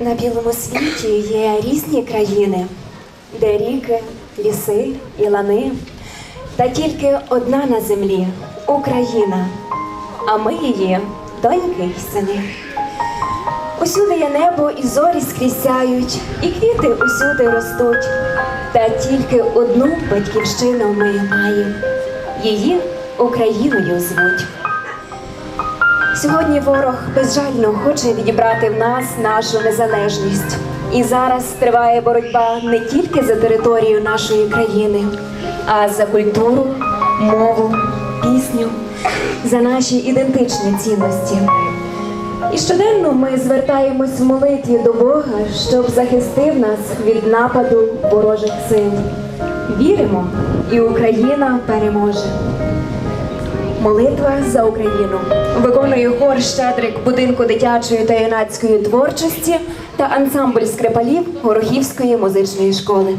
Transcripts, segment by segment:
на білому світі є різні країни, де ріки, ліси і лани, та тільки одна на землі Україна, а ми її доньки й сини. Усюди є небо і зорі скрізь сяють, і квіти усюди ростуть. Та тільки одну батьківщину ми маємо. Її Україною звуть. Сьогодні ворог безжально хоче відібрати в нас нашу незалежність. І зараз триває боротьба не тільки за територію нашої країни, а за культуру, мову, пісню, за наші ідентичні цінності. І щоденно ми звертаємось в молитві до Бога, щоб захистив нас від нападу ворожих сил. Віримо, і Україна переможе. Молитва за Україну виконує хор Щедрик будинку дитячої та юнацької творчості та ансамбль скрипалів Горохівської музичної школи.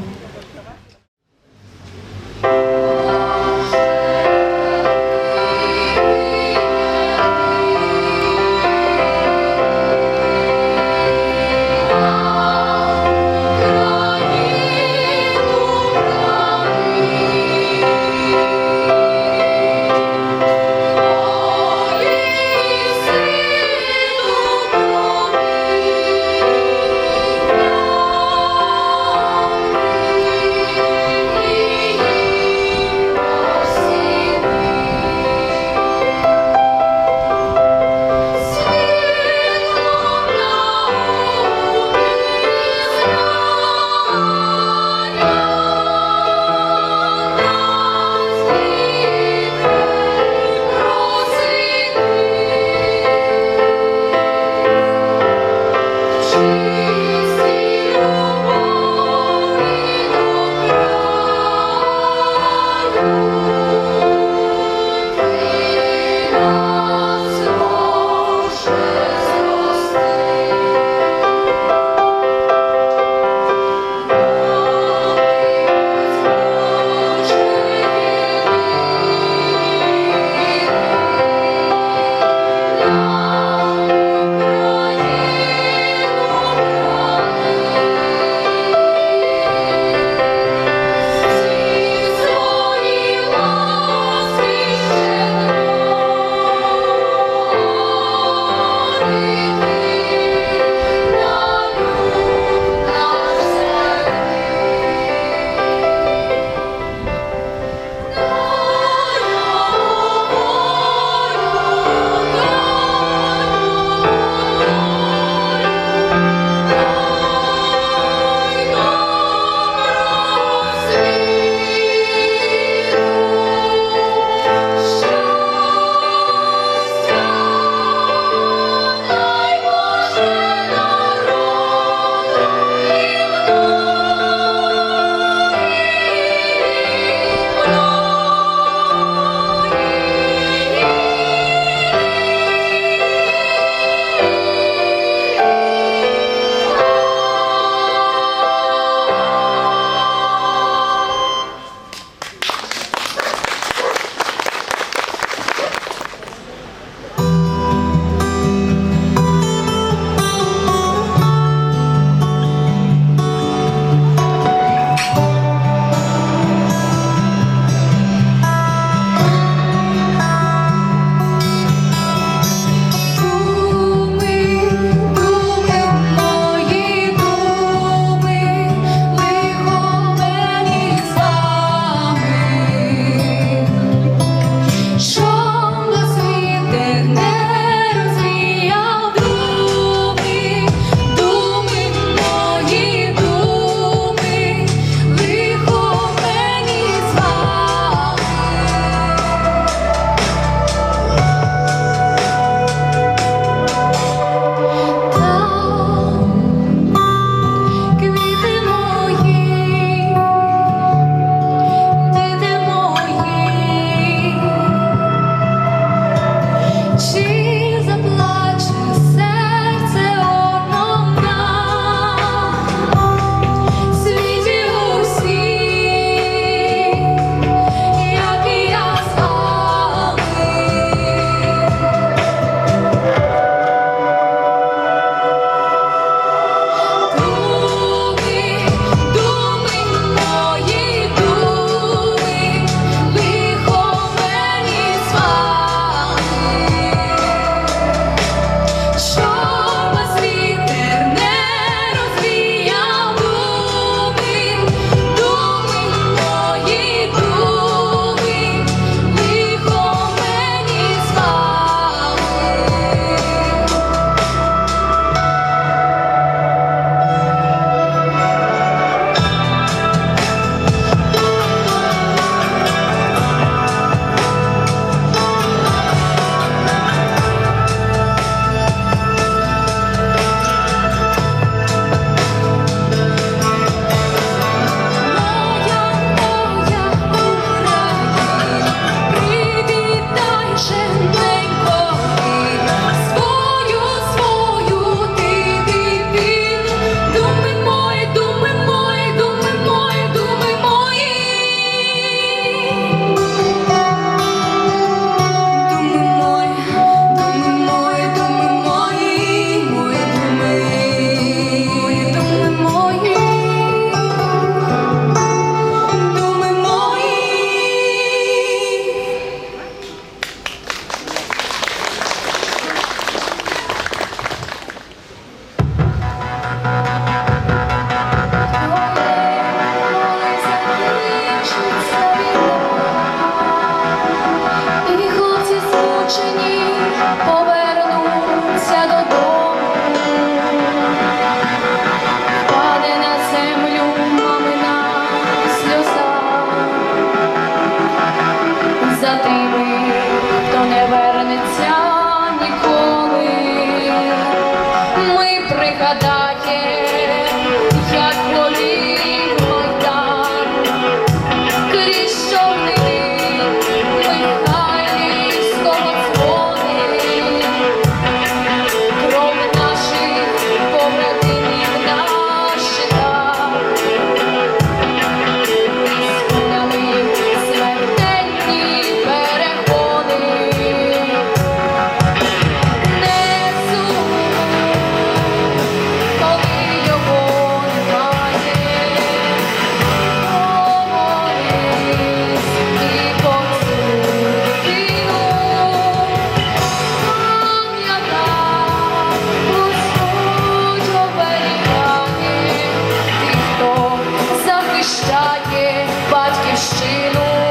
захищає батьківщину.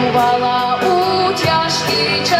Занурювала у тяжкий час.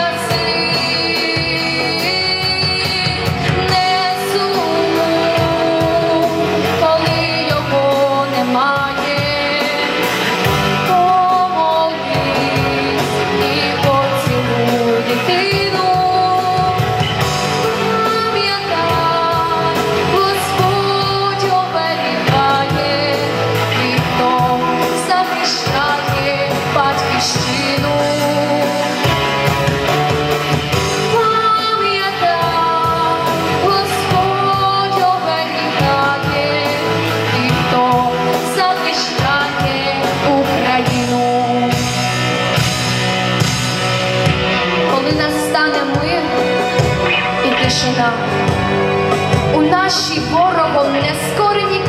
Україна. У нашій ворогом нескорені